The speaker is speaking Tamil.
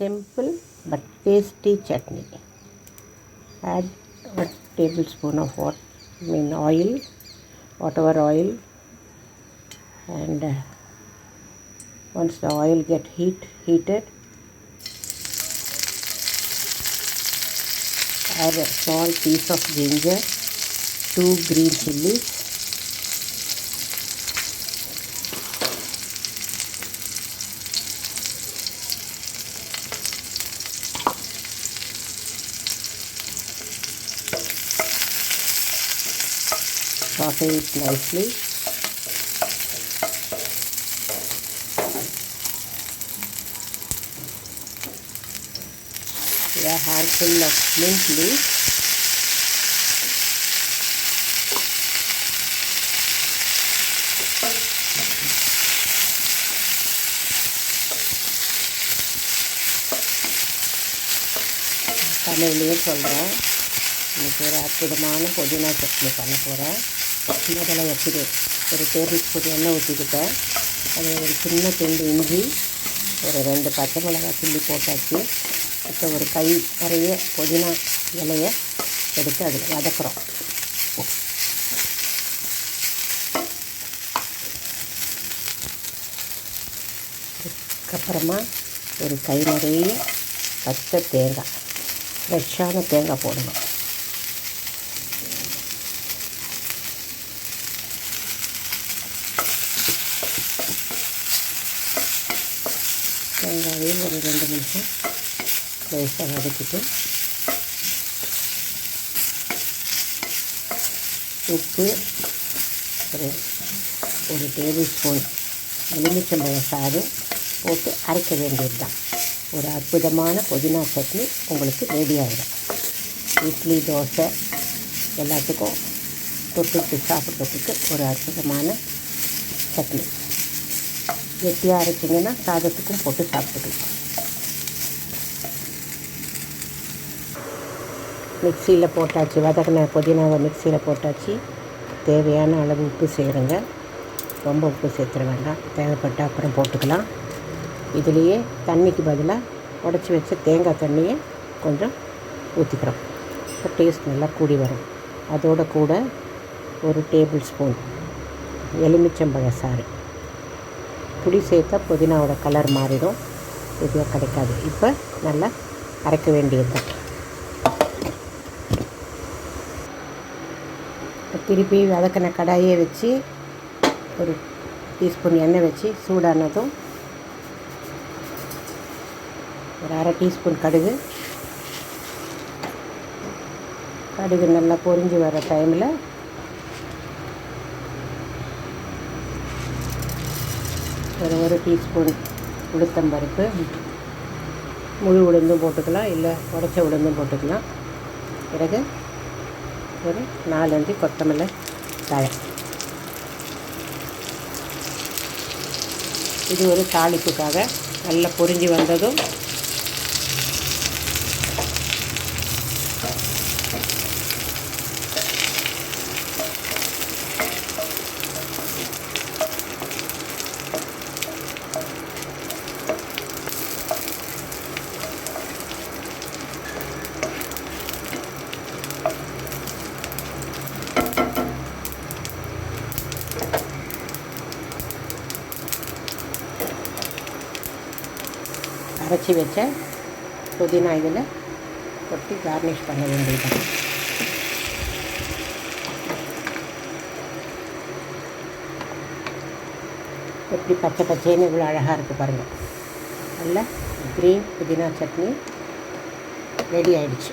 simple but tasty chutney. Add a tablespoon of what I mean oil, whatever oil, and uh, once the oil get heat heated, add a small piece of ginger, two green chilies, saute it nicely. A handful of mint leaves. தமிழ்லேயே சொல்கிறேன் இன்னைக்கு ஒரு அற்புதமான புதினா சட்னி பண்ண போகிறேன் முதல்ல எப்படி ஒரு டேபிள் ஸ்பூன் எண்ணெய் ஊற்றிக்கிட்டேன் அது ஒரு சின்ன துண்டு இஞ்சி ஒரு ரெண்டு பச்சை மிளகாய் கிள்ளி போட்டாச்சு. இப்போ ஒரு கை நிறைய புதினா இலையை எடுத்து அதில் வதக்குறோம். அதுக்கப்புறமா ஒரு கை நிறைய பச்சை தேங்காய் ஃப்ரெஷ்ஷான தேங்காய் போடணும். தேங்காயையும் ஒரு ரெண்டு நிமிஷம் லேசாக வதக்கிட்டு உப்பு ஒரு ஒரு டேபிள் ஸ்பூன் எலுமிச்சம்பழ சாறு போட்டு அரைக்க வேண்டியது தான் ஒரு அற்புதமான புதினா சட்னி உங்களுக்கு ரெடி ஆகிடும் இட்லி தோசை எல்லாத்துக்கும் தொட்டுட்டு சாப்பிட்றதுக்கு ஒரு அற்புதமான சட்னி. கெட்டியாக அரைச்சிங்கன்னா சாதத்துக்கும் போட்டு சாப்பிட்டுக்கலாம் மிக்சியில் போட்டாச்சு. வதக்கின புதினாவை மிக்சியில் போட்டாச்சு. தேவையான அளவு உப்பு சேருங்க. ரொம்ப உப்பு சேர்த்துட வேண்டாம். தேவைப்பட்ட அப்புறம் போட்டுக்கலாம். இதுலேயே தண்ணிக்கு பதிலாக உடச்சி வச்ச தேங்காய் தண்ணியை கொஞ்சம் ஊற்றிக்கிறோம் இப்போ டேஸ்ட் நல்லா கூடி வரும். அதோட கூட ஒரு டேபிள் ஸ்பூன் எலுமிச்சம்பழ சாறு. புளி சேர்த்தா புதினாவோட கலர் மாறிடும். இது கிடைக்காது. இப்போ நல்லா அரைக்க வேண்டியது. திருப்பி வதக்கின கடாயை வச்சு ஒரு டீஸ்பூன் எண்ணெய் வச்சு சூடானதும் ஒரு அரை டீஸ்பூன் கடுகு. கடுகு நல்லா பொரிஞ்சு வர டைமில் ஒரு ஒரு டீஸ்பூன் உளுத்தம்பருப்பு முழு உளுந்தும் போட்டுக்கலாம் இல்லை உடச்ச உளுந்தும் போட்டுக்கலாம். பிறகு ஒரு நாலஞ்சு கொத்தமல்லி தழை. இது ஒரு தாளிப்புக்காக நல்லா பொரிஞ்சு வந்ததும் அரைச்சி வச்ச புதினா இதில் கொட்டி கார்னிஷ் பண்ண வேண்டியது எப்படி பச்சை பச்சைன்னு இவ்வளோ அழகாக இருக்குது பாருங்கள் நல்ல க்ரீன் புதினா சட்னி ரெடி ஆயிடுச்சு.